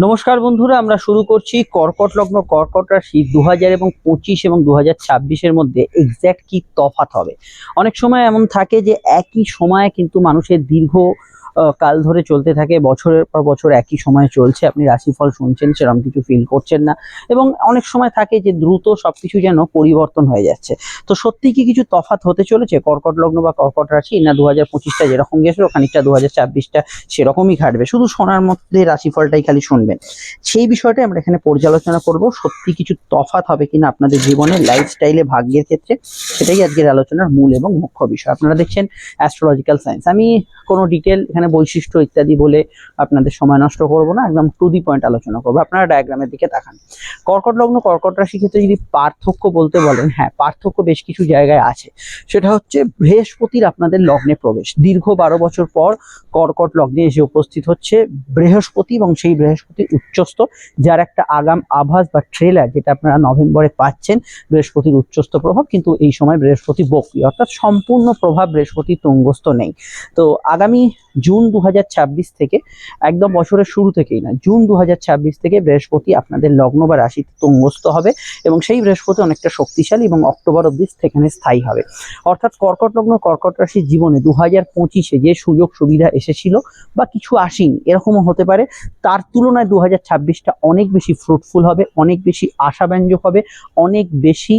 নমস্কার বন্ধুরা, আমরা শুরু করছি কর্কট লগ্ন। কর্কট রাশি দু হাজার এবং পঁচিশ এবং দু হাজার মধ্যে এক্স্যাক্ট কি তফাত হবে? অনেক সময় এমন থাকে যে একই সময়ে কিন্তু মানুষের দীর্ঘ কাল ধরে চলতে থাকে। বছরের পর বছর একই সময়ে চলছে। আপনি রাশিফল শুনছেন সেরকম কিছু ফিল করছেন না। এবং অনেক সময় থাকে যে, দ্রুত সবকিছু যেন পরিবর্তন হয়ে যাচ্ছে। তো সত্যি কি কিছু তফাত হতে চলেছে? কর্কট লগ্ন বা কর্কট রাশি, না দু হাজার পঁচিশটা যেরকম গেছিল, খানিকটা দু হাজার ছাব্বিশটা সেরকমই ঘাটবে শুধু সোনার মধ্যে রাশিফলটাই খালি শুনবেন। সেই বিষয়টাই আমরা এখানে পর্যালোচনা করব। সত্যি কিছু তফাত হবে কিনা আপনাদের জীবনে লাইফস্টাইলে ভাগ্যের ক্ষেত্রে, সেটাই আজকের আলোচনার মূল এবং মুখ্য বিষয়। আপনারা দেখছেন অ্যাস্ট্রোলজিক্যাল সায়েন্স আমি কোনো ডিটেল এখানে বৈশিষ্ট্য ইত্যাদি বলে আপনাদের সময় নষ্ট করব না। একদম টু দি পয়েন্ট আলোচনা করব। আপনারা ডায়াগ্রামের দিকে তাকান। কর্কট লগ্ন, কর্কট রাশি ক্ষেত্রে যদি পার্থক্য বলতে বলেন হ্যাঁ পার্থক্য বেশ কিছু জায়গায় আছে। সেটা হচ্ছে বৃহস্পতির আপনাদের লগ্নে প্রবেশ। দীর্ঘ বারো বছর পর কর্কট লগ্নে এসে উপস্থিত হচ্ছে বৃহস্পতি এবং সেই বৃহস্পতি উচ্চস্থ, যার একটা আগাম আভাস বা ট্রেলার যেটা আপনারা নভেম্বরে পাচ্ছেন, বৃহস্পতির উচ্চস্থ প্রভাব কিন্তু এই সময় বৃহস্পতি বক্রি। অর্থাৎ সম্পূর্ণ প্রভাব বৃহস্পতি তুঙ্গস্থ নেই। তো আগামী জুন দু হাজার ছাব্বিশ থেকে একদম বছরের শুরু থেকেই না জুন দু হাজার ছাব্বিশ থেকে বৃহস্পতি আপনাদের লগ্ন বা রাশিতে তুঙ্গস্থ হবে এবং সেই বৃহস্পতি অনেকটা শক্তিশালী এবং অক্টোবর অব্দি সেখানে স্থায়ী হবে। অর্থাৎ কর্কট লগ্ন কর্কট রাশির জীবনে দু হাজার পঁচিশে যে সুযোগ সুবিধা এসেছিল বা কিছু আসেনি এরকমও হতে পারে তার তুলনায় দু হাজার ছাব্বিশটা অনেক বেশি ফ্রুটফুল হবে অনেক বেশি আশাব্যঞ্জক হবে অনেক বেশি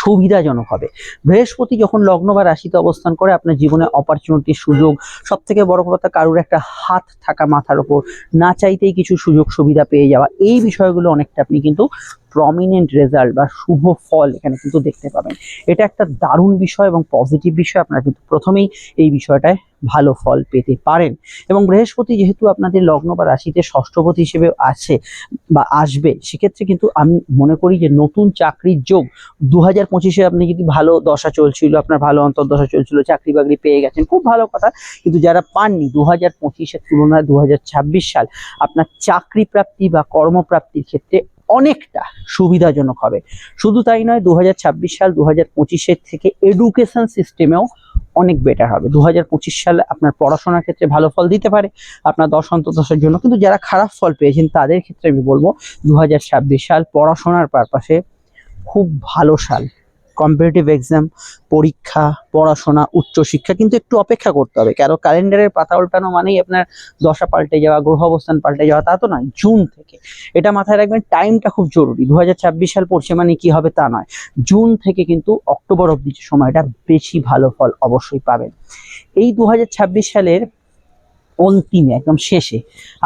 সুবিধাজনক হবে। বৃহস্পতি যখন লগ্ন বা রাশিতে অবস্থান করে, আপনার জীবনে অপরচুনিটি সুযোগ সব থেকে বড় কথা কারোর একটা হাত থাকা মাথার ওপর না চাইতেই কিছু সুযোগ সুবিধা পেয়ে যাওয়া, এই বিষয়গুলো অনেকটা আপনি কিন্তু প্রমিনেন্ট রেজাল্ট বা শুভ ফল এখানে কিন্তু দেখতে পাবেন। এটা একটা দারুণ বিষয় এবং পজিটিভ বিষয়। আপনারা কিন্তু প্রথমেই এই বিষয়টায় ভালো ফল পেতে পারেন। এবং বৃহস্পতি যেহেতু আপনাদের লগ্ন বা রাশিতে ষষ্ঠপতি হিসেবে আছে বা আসবে, সেক্ষেত্রে কিন্তু আমি মনে করি যে নতুন চাকরির যোগ দু হাজার পঁচিশে আপনি যদি ভালো দশা চলছিল, আপনার ভালো অন্তর্দশা চলছিল, চাকরি বাকরি পেয়ে গেছেন, খুব ভালো কথা। কিন্তু যারা পাননি দু হাজার পঁচিশের তুলনায় দু হাজার ছাব্বিশ সাল, আপনার চাকরি প্রাপ্তি বা কর্মপ্রাপ্তির ক্ষেত্রে অনেকটা সুবিধাজনক হবে। শুধু তাই নয় দু সাল দু হাজার থেকে এডুকেশন সিস্টেমেও অনেক বেটার হবে। দু হাজার পঁচিশ সালে আপনার পড়াশোনার ক্ষেত্রে ভালো ফল দিতে পারে, আপনার দশ অন্তর্দশের জন্য। কিন্তু যারা খারাপ ফল পেয়েছেন, তাদের ক্ষেত্রে আমি বলব দু হাজার ছাব্বিশ সাল পড়াশোনার পারপাসে খুব ভালো সাল। কম্পিটিটিভ এক্সাম পরীক্ষা, পড়াশোনা, উচ্চশিক্ষা কিন্তু একটু অপেক্ষা করতে হবে। কারণ ক্যালেন্ডারের পাতা উল্টানো মানেই আপনার দশা পাল্টে যাওয়া গ্রহ অবস্থান পাল্টে যাওয়া, তা তো নয়, জুন থেকে। এটা মাথায় রাখবেন, টাইমটা খুব জরুরি। দু হাজার ছাব্বিশ সাল পড়ছে মানে কি হবে তা নয়। জুন থেকে কিন্তু অক্টোবর অব্দি যে সময়টা বেশি ভালো ফল অবশ্যই পাবেন। এই দু হাজার ছাব্বিশ সালের অন্তিমে, একদম শেষে,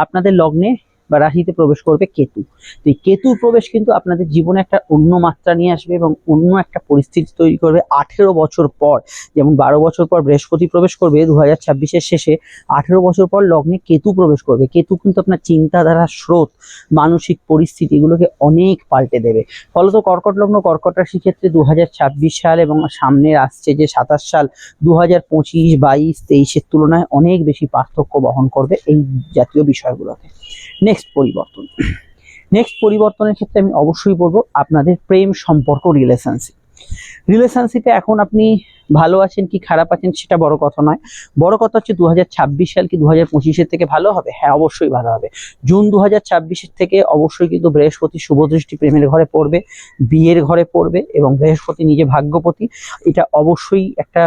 আপনাদের লগ্নে বা রাশিতে প্রবেশ করবে কেতু। তো এই কেতুর প্রবেশ কিন্তু আপনাদের জীবনে একটা অন্য মাত্রা নিয়ে আসবে এবং অন্য একটা পরিস্থিতি তৈরি করবে আঠেরো বছর পর। যেমন বারো বছর পর বৃহস্পতি প্রবেশ করবে দু হাজার ছাব্বিশের শেষে, আঠেরো বছর পর লগ্নে কেতু প্রবেশ করবে। কেতু কিন্তু আপনার চিন্তাধারা স্রোত, মানসিক পরিস্থিতি এগুলোকে অনেক পাল্টে দেবে। ফলত কর্কট লগ্ন, কর্কট রাশি ক্ষেত্রে দু হাজার ছাব্বিশ সাল এবং সামনে আসছে যে সাতাশ সাল দু হাজার পঁচিশ, বাইশ, তেইশের তুলনায় অনেক বেশি পার্থক্য বহন করবে এই জাতীয় বিষয়গুলোতে। নেক্সট পরিবর্তন। নেক্সট পরিবর্তনের ক্ষেত্রে আমি অবশ্যই বলব আপনাদের প্রেম সম্পর্ক রিলেশনশিপ রিলেশনশিপে এখন আপনি ভালো আছেন কি খারাপ আছেন সেটা বড় কথা নয়। বড় কথা হচ্ছে দু হাজার ছাব্বিশ সাল কি দু হাজার থেকে ভালো হবে? হ্যাঁ অবশ্যই ভালো হবে। জুন দু হাজার থেকে অবশ্যই কিন্তু বৃহস্পতি শুভদৃষ্টি প্রেমের ঘরে পড়বে, বিয়ের ঘরে পড়বে এবং বৃহস্পতি নিজে ভাগ্যপতি। এটা অবশ্যই একটা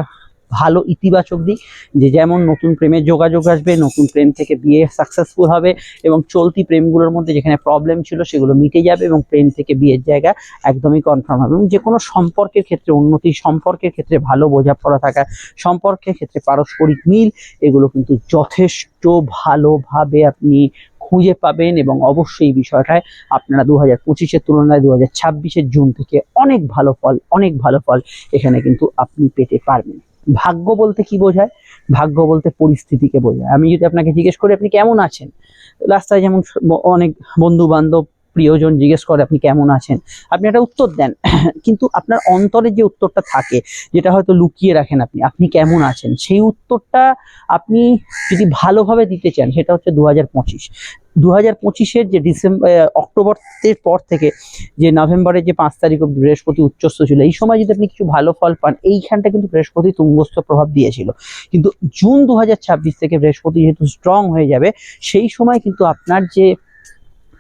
ভালো ইতিবাচক দিক, যে যেমন নতুন প্রেমের যোগাযোগ আসবে, নতুন প্রেম থেকে বিয়ে সাকসেসফুল হবে এবং চলতি প্রেমগুলোর মধ্যে যেখানে প্রবলেম ছিল সেগুলো মিটে যাবে এবং প্রেম থেকে বিয়ের জায়গা একদমই কনফার্ম হবে এবং যে কোনো সম্পর্কের ক্ষেত্রে উন্নতি, সম্পর্কের ক্ষেত্রে ভালো বোঝাপড়া থাকা, সম্পর্কের ক্ষেত্রে পারস্পরিক মিল, এগুলো কিন্তু যথেষ্ট ভালোভাবে আপনি খুঁজে পাবেন এবং অবশ্যই বিষয়টায় আপনারা দু হাজার পঁচিশের তুলনায় দু হাজার ছাব্বিশের জুন থেকে অনেক ভালো ফল, অনেক ভালো ফল এখানে কিন্তু আপনি পেতে পারবেন। ভাগ্য বলতে কি বোঝায়? ভাগ্য বলতে পরিস্থিতিকে বোঝায়। আমি যদি আপনাকে জিজ্ঞেস করি, আপনি কেমন আছেন? রাস্তায় যেমন অনেক বন্ধু বান্ধব প্রিয়জন জিজ্ঞেস করে, আপনি কেমন আছেন? আপনি একটা উত্তর দেন। কিন্তু আপনার অন্তরে যে উত্তরটা থাকে, যেটা হয়তো লুকিয়ে রাখেন আপনি আপনি কেমন আছেন? সেই উত্তরটা আপনি যদি ভালোভাবে দিতে চান, সেটা হচ্ছে দু হাজার পঁচিশ। দু হাজার পঁচিশের যে ডিসেম্বর অক্টোবরের পর থেকে যে নভেম্বরের যে পাঁচ তারিখ অব্দি বৃহস্পতি উচ্চস্থ ছিল, এই সময় যদি আপনি কিছু ভালো ফল পান, এইখানটা কিন্তু বৃহস্পতি তুঙ্গস্থ প্রভাব দিয়েছিল। কিন্তু জুন দু হাজার ছাব্বিশ থেকে বৃহস্পতি যেহেতু স্ট্রং হয়ে যাবে, সেই সময় কিন্তু আপনার যে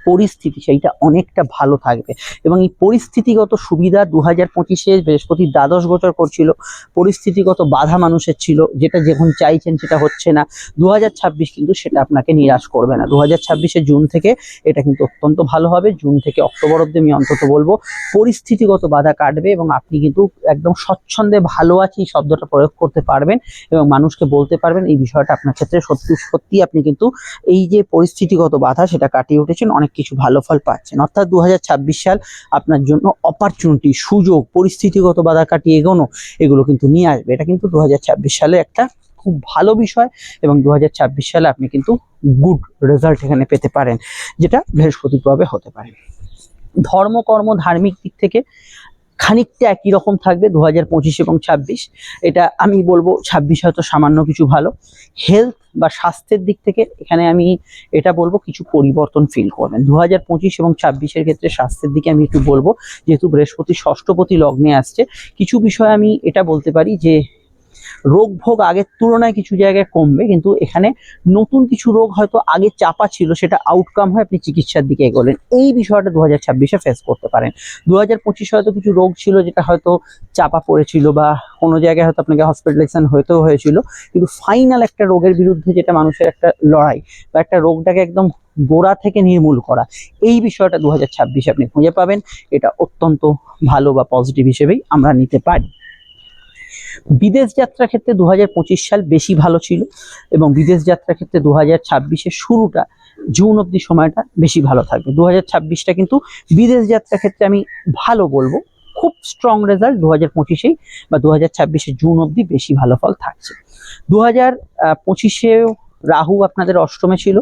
পরিস্থিতি সেইটা অনেকটা ভালো থাকবে। এবং এই পরিস্থিতিগত সুবিধা দু হাজার পঁচিশে বৃহস্পতি দ্বাদশ গোচর করছিল। পরিস্থিতিগত বাধা মানুষের ছিল। যেটা যখন চাইছেন সেটা হচ্ছে না। দু হাজার ছাব্বিশ কিন্তু সেটা আপনাকে নিরাশ করবে না। দু হাজার জুন থেকে এটা কিন্তু অত্যন্ত ভালো হবে। জুন থেকে অক্টোবর অব্দি আমি অন্তত বলব, পরিস্থিতিগত বাধা কাটবে এবং আপনি কিন্তু একদম স্বচ্ছন্দে ভালো আছি এই শব্দটা প্রয়োগ করতে পারবেন এবং মানুষকে বলতে পারবেন এই বিষয়টা আপনার ক্ষেত্রে সত্যি সত্যি আপনি কিন্তু এই যে পরিস্থিতিগত বাধা সেটা কাটিয়ে উঠেছেন। অনেক কিছু ভালো ফল পাচ্ছেন। অর্থাৎ দু হাজার ছাব্বিশ সাল আপনার জন্য অপরচুনিটি সুযোগ, পরিস্থিতিগত বাধা কাটিয়ে এগোনো এগুলো কিন্তু নিয়ে আসবে। এটা কিন্তু দু হাজার ছাব্বিশ সালে একটা খুব ভালো বিষয় এবং দু হাজার ছাব্বিশ সালে আপনি কিন্তু গুড রেজাল্ট এখানে পেতে পারেন, যেটা বৃহস্পতিভাবে হতে পারে। ধর্ম, কর্ম, ধার্মিক দিক থেকে খানিকটা একই রকম থাকবে দু হাজার পঁচিশ এবং ছাব্বিশ। এটা আমি বলব ছাব্বিশ হয়তো সামান্য কিছু ভালো। হেলথ বা স্বাস্থ্যের দিক থেকে এখানে আমি এটা বলব কিছু পরিবর্তন ফিল করবেন। দু হাজার পঁচিশ এবং ছাব্বিশের ক্ষেত্রে স্বাস্থ্যের দিকে আমি একটু বলব, যেহেতু বৃহস্পতি, ষষ্ঠপতি লগ্নে আসছে। কিছু বিষয় আমি এটা বলতে পারি যে রোগ ভোগ আগের তুলনায় কিছু জায়গায় কমবে, কিন্তু এখানে নতুন কিছু রোগ হয়তো আগে চাপা ছিল, সেটা আউটকাম হয়, আপনি চিকিৎসার দিকে এগোলেন। এই বিষয়টা দু হাজার ছাব্বিশে ফেস করতে পারেন। দু হাজার পঁচিশে হয়তো কিছু রোগ ছিল, যেটা হয়তো চাপা পড়েছিল বা কোনো জায়গায় হয়তো আপনাকে হসপিটালাইজেশন হতেও হয়েছিল, কিন্তু ফাইনাল একটা রোগের বিরুদ্ধে যেটা মানুষের একটা লড়াই বা একটা রোগটাকে একদম গোড়া থেকে নির্মূল করা, এই বিষয়টা দু হাজার আপনি খুঁজে পাবেন। এটা অত্যন্ত ভালো বা পজিটিভ হিসেবেই আমরা নিতে পারি। বিদেশ যাত্রার ক্ষেত্রে দু হাজার পঁচিশ সাল বেশি ভালো ছিল এবং বিদেশ যাত্রার ক্ষেত্রে দু হাজার শুরুটা জুন অবধি সময়টা বেশি ভালো থাকবে। দু হাজার কিন্তু বিদেশ যাত্রার ক্ষেত্রে আমি ভালো বলব, খুব স্ট্রং রেজাল্ট দু হাজার পঁচিশেই বা দু হাজার ছাব্বিশে জুন অবধি বেশি ভালো ফল থাকছে। দু হাজার পঁচিশেও রাহু আপনাদের অষ্টমে ছিল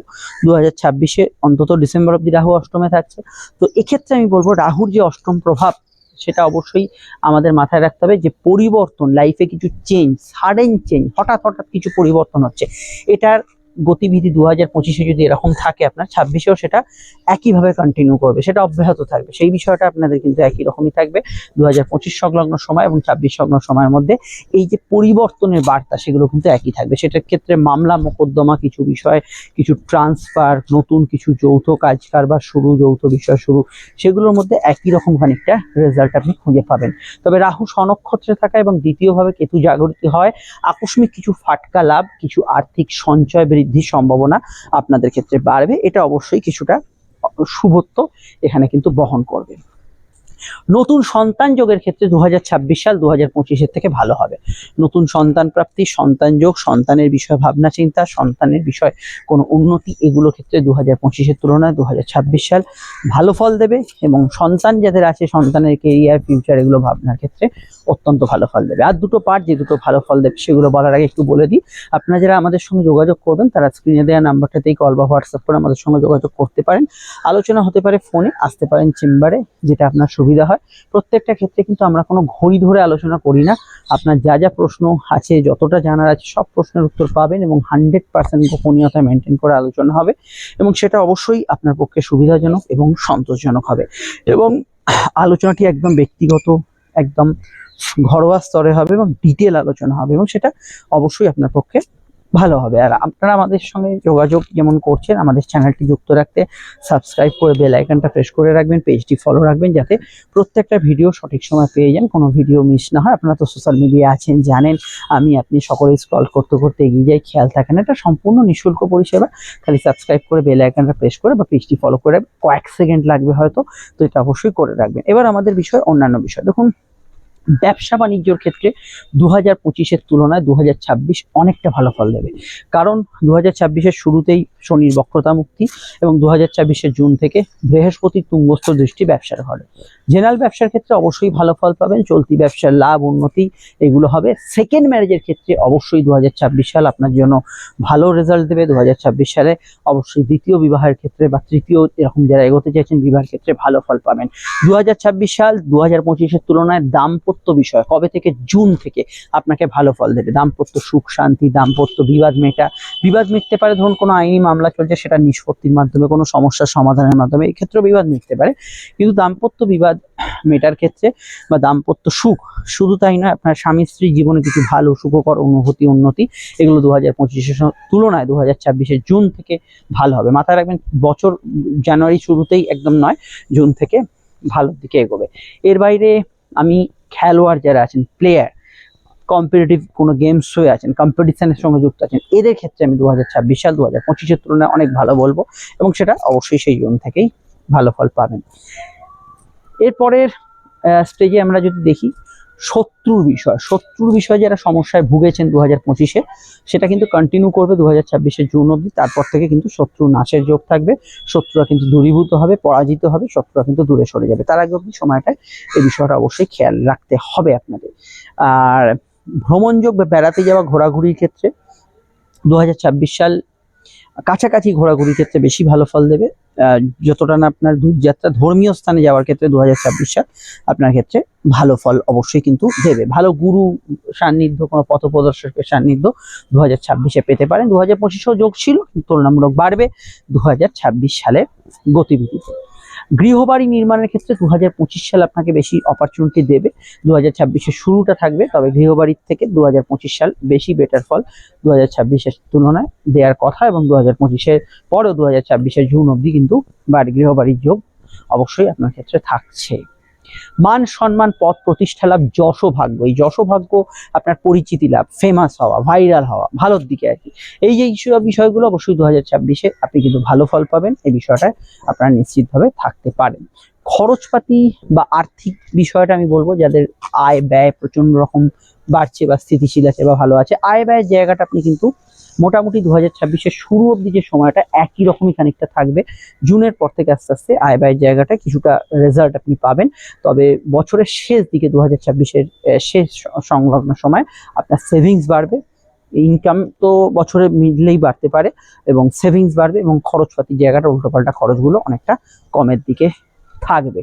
দু হাজার ছাব্বিশে অন্তত ডিসেম্বর অবধি রাহু অষ্টমে থাকছে। তো এক্ষেত্রে আমি বলব রাহুর যে অষ্টম প্রভাব সেটা অবশ্যই আমাদের মাথায় রাখতে হবে যে পরিবর্তন লাইফে কিছু চেঞ্জ সাডেন চেঞ্জ হঠাৎ হঠাৎ কিছু পরিবর্তন হচ্ছে। এটার গতিবিধি দু হাজার পঁচিশে যদি এরকম থাকে আপনার, ছাব্বিশেও সেটা একইভাবে কন্টিনিউ করবে, সেটা অব্যাহত থাকবে। সেই বিষয়টা আপনাদের কিন্তু একই রকমই থাকবে দু হাজার পঁচিশ সংলগ্ন সময় এবং ছাব্বিশ সংলগ্ন সময়ের মধ্যে। এই যে পরিবর্তনের বার্তা, সেগুলো কিন্তু একই থাকবে। সেটার ক্ষেত্রে মামলা, মোকদ্দমা, কিছু বিষয়, কিছু ট্রান্সফার নতুন কিছু যৌথ কাজ কারবার শুরু, যৌথ বিষয় শুরু, সেগুলোর মধ্যে একই রকম খানিকটা রেজাল্ট আপনি খুঁজে পাবেন। তবে রাহু স্বনক্ষত্রে থাকা এবং দ্বিতীয়ভাবে কেতু জাগরিত হয়, আকস্মিক কিছু ফাটকা লাভ, কিছু আর্থিক সঞ্চয় বৃদ্ধির সম্ভাবনা আপনাদের ক্ষেত্রে বাড়বে। এটা অবশ্যই কিছুটা শুভত্ব এখানে কিন্তু বহন করবে। নতুন সন্তান যোগের ক্ষেত্রে ছাব্বিশ সাল দু হাজার থেকে ভালো হবে। নতুন সন্তান প্রাপ্তি, সন্তান যোগ, সন্তানের বিষয়ে ভাবনা, চিন্তা, সন্তানের বিষয় কোনো উন্নতি, এগুলো ক্ষেত্রে দু হাজার পঁচিশের তুলনায় দু হাজার ছাব্বিশ সাল ভালো ফল দেবে এবং সন্তান যাদের আছে, সন্তানের কেরিয়ার ফিউচার এগুলো ভাবনার ক্ষেত্রে অত্যন্ত ভালো ফল দেবে। আর দুটো পার্ট যে দুটো ভালো ফল দেবে সেগুলো বলার আগে একটু বলে দিই। আপনারা যারা আমাদের সঙ্গে যোগাযোগ করবেন, তারা স্ক্রিনে দেওয়া নাম্বারটাতেই কল বা হোয়াটসঅ্যাপ করে আমাদের সঙ্গে যোগাযোগ করতে পারেন। আলোচনা হতে পারে ফোনে আসতে পারেন চেম্বারে যেটা আপনার সুবিধা হয়। প্রত্যেকটা ক্ষেত্রে কিন্তু আমরা কোনো ঘড়ি ধরে আলোচনা করি না। আপনার যা যা প্রশ্ন আছে, যতটা জানার আছে, সব প্রশ্নের উত্তর পাবেন এবং হান্ড্রেড পার্সেন্ট গোপনীয়তা মেনটেন করে আলোচনা হবে এবং সেটা অবশ্যই আপনার পক্ষে সুবিধাজনক এবং সন্তোষজনক হবে। এবং আলোচনাটি একদম ব্যক্তিগত, একদম ঘরোয়া স্তরে হবে এবং ডিটেল আলোচনা হবে এবং সেটা অবশ্যই আপনার পক্ষে ভালো হবে। আর আপনারা আমাদের সঙ্গে যোগাযোগ যেমন করছেন, আমাদের চ্যানেলটি যুক্ত রাখতে সাবস্ক্রাইব করে বেল আইকনটা প্রেস করে রাখবেন পেজটি ফলো রাখবেন যাতে প্রত্যেকটা ভিডিও সঠিক সময় পেয়ে যান, কোনো ভিডিও মিস না হয়। আপনারা তো সোশ্যাল মিডিয়া আছেন, জানেন, আমি, আপনি সকলেই স্ক্রল করতে করতে এগিয়ে যাই, খেয়াল থাকে না, এটা সম্পূর্ণ নিঃশুল্ক পরিষেবা। খালি সাবস্ক্রাইব করে বেল আইকনটা প্রেস করে বা পেজটি ফলো করে কয়েক সেকেন্ড লাগবে হয়তো, তো এটা অবশ্যই করে রাখবেন। এবার আমাদের বিষয়, অন্যান্য বিষয়। দেখুন ব্যবসা বাণিজ্যর ক্ষেত্রে দু হাজার পঁচিশের তুলনায় দু হাজার ছাব্বিশ অনেকটা ভালো ফল দেবে। কারণ দু হাজার ছাব্বিশের শুরুতেই শনির বক্রতা মুক্তি এবং দু হাজার ছাব্বিশের জুন থেকে বৃহস্পতি তুঙ্গস্থ দৃষ্টি ব্যবসার ঘরে। জেনারেল ব্যবসার ক্ষেত্রে অবশ্যই ভালো ফল পাবেন, চলতি ব্যবসার লাভ, উন্নতি এগুলো হবে। সেকেন্ড ম্যারেজের ক্ষেত্রে অবশ্যই দু হাজার ছাব্বিশ সাল আপনার জন্য ভালো রেজাল্ট দেবে। দু হাজার ছাব্বিশ সালে অবশ্যই দ্বিতীয় বিবাহের ক্ষেত্রে বা তৃতীয় এরকম যারা এগোতে চাইছেন, বিবাহের ক্ষেত্রে ভালো ফল পাবেন। দু হাজার ছাব্বিশ সাল দু হাজার পঁচিশের তুলনায় দাম্পত্য দাম্পত্য বিষয়, কবে থেকে জুন থেকে আপনাকে ভালো ফল দেবে? দাম্পত্য সুখ, শান্তি, দাম্পত্য বিবাদ মেটা। বিবাদ মিটতে পারে ধরুন কোনো আইনি মামলা চলছে, সেটা নিষ্পত্তির মাধ্যমে, কোনো সমস্যার সমাধানের মাধ্যমে, এই ক্ষেত্রে বিবাদ মিটতে পারে। কিন্তু দাম্পত্য বিবাদ মেটার ক্ষেত্রে বা দাম্পত্য সুখ, শুধু তাই নয়, আপনার স্বামী স্ত্রী জীবনে কিছু ভালো, সুখকর অনুভূতি, উন্নতি, এগুলো দু হাজার পঁচিশের তুলনায় দু হাজার ছাব্বিশের জুন থেকে ভালো হবে। মাথায় রাখবেন, বছর জানুয়ারি শুরুতেই একদম নয়, জুন থেকে ভালোর দিকে এগোবে। এর বাইরে আমি খেলোয়াড় যারা আছেন প্লেয়ার কম্পিটিটিভ কোনো গেমস হয়ে আছেন কম্পিটিশনের সঙ্গে যুক্ত আছেন, এদের ক্ষেত্রে আমি দু হাজার ছাব্বিশ সাল দু হাজার পঁচিশের তুলনায় অনেক ভালো বলব এবং সেটা অবশ্যই সেই জুন থেকেই ভালো ফল পাবেন। এরপরের স্টেজে আমরা যদি দেখি শত্রুর বিষয়, শত্রুর বিষয়ে যারা সমস্যায় ভুগেছেন দু হাজার পঁচিশে, সেটা কিন্তু কন্টিনিউ করবে দু হাজার ছাব্বিশে জুন অবধি। তারপর থেকে কিন্তু শত্রু নাশের যোগ থাকবে, শত্রুরা কিন্তু দূরীভূত হবে, পরাজিত হবে, শত্রুরা কিন্তু দূরে সরে যাবে। তার আগে অবধি সময়টায় এই বিষয়টা অবশ্যই খেয়াল রাখতে হবে আপনাদের। আর ভ্রমণযোগ বা বেড়াতে যাওয়া, ঘোরাঘুরির ক্ষেত্রে দু হাজার ছাব্বিশ সাল কাছাকাছি ঘোরাঘুরির ক্ষেত্রে বেশি ভালো ফল দেবে। যতটা না আপনার দূরযাত্রা ধর্মীয় স্থানে যাওয়ার ক্ষেত্রে দু হাজার ছাব্বিশ সাল আপনার ক্ষেত্রে ভালো ফল অবশ্যই কিন্তু দেবে। ভালো গুরু সান্নিধ্য, কোনো পথ প্রদর্শকের সান্নিধ্য দু হাজার ছাব্বিশে পেতে পারেন। দু হাজার পঁচিশেও যোগ ছিল তুলনামূলক বাড়বে দু হাজার ছাব্বিশ সালের গতিবিধিতে। গৃহবাড়ি নির্মাণের ক্ষেত্রে দু হাজার পঁচিশ সাল আপনাকে বেশি অপরচুনিটি দেবে। দু হাজার শুরুটা থাকবে, তবে গৃহবাড়ির থেকে দু হাজার পঁচিশ সাল বেশি বেটার ফল। দু হাজার ছাব্বিশের তুলনায় দেওয়ার কথা এবং দু হাজার পঁচিশের পরেও দু হাজার ছাব্বিশের জুন অবধি কিন্তু বাড়ি, গৃহবাড়ির যোগ অবশ্যই আপনার ক্ষেত্রে থাকছে। মান সম্মান, পথ প্রতিষ্ঠা লাভ, যশোভাগ্য। এই যশোভাগ্য আপনার পরিচিতি লাভ ফেমাস হওয়া ভাইরাল হওয়া, ভালোর দিকে আর কি। এই যে ইস্যু বিষয়গুলো অবশ্যই দু হাজার ছাব্বিশে আপনি কিন্তু ভালো ফল পাবেন। এই বিষয়টায় আপনারা নিশ্চিতভাবে থাকতে পারেন। খরচপাতি বা আর্থিক বিষয়টা আমি বলব, যাদের আয় ব্যয় প্রচণ্ড রকম বাড়ছে বা স্থিতিশীল আছে বা ভালো আছে, আয় ব্যয়ের জায়গাটা আপনি কিন্তু মোটামুটি দু হাজার ছাব্বিশের শুরু অবধি যে সময়টা, একই রকমই খানিকটা থাকবে। জুনের পর থেকে আস্তে আস্তে আয় ব্যয়ের জায়গাটা কিছুটা রেজাল্ট আপনি পাবেন। তবে বছরের শেষ দিকে দু হাজার ছাব্বিশের শেষ সংলগ্ন সময় আপনার সেভিংস বাড়বে। ইনকাম তো বছরে মিডলেই বাড়তে পারে এবং সেভিংস বাড়বে এবং খরচপাতির জায়গাটা উল্টোপাল্টা খরচগুলো অনেকটা কমের দিকে থাকবে।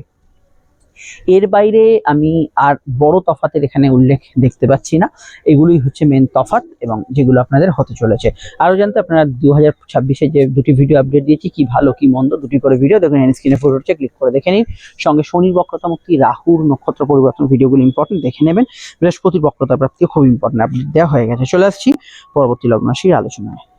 এর বাইরে আমি আর বড় তফাতের এখানে উল্লেখ দেখতে পাচ্ছি না। এগুলোই হচ্ছে মেন তফাত এবং যেগুলো আপনাদের হতে চলেছে। আরও জানতে আপনারা দু হাজার ছাব্বিশে যে দুটি ভিডিও আপডেট দিয়েছি, কি ভালো, কি মন্দ, দুটি করে ভিডিও দেখুন স্ক্রিনে ফুটে হচ্ছে ক্লিক করে দেখে নিন। সঙ্গে শনির বক্রতা মুক্তি রাহুর নক্ষত্র পরিবর্তন ভিডিওগুলো ইম্পর্টেন্ট দেখে নেবেন। বৃহস্পতির বক্রতা প্রাপ্তি খুব ইম্পর্টেন্ট আপডেট দেওয়া হয়ে গেছে। চলে আসছি পরবর্তী লগ্নশীর আলোচনায়।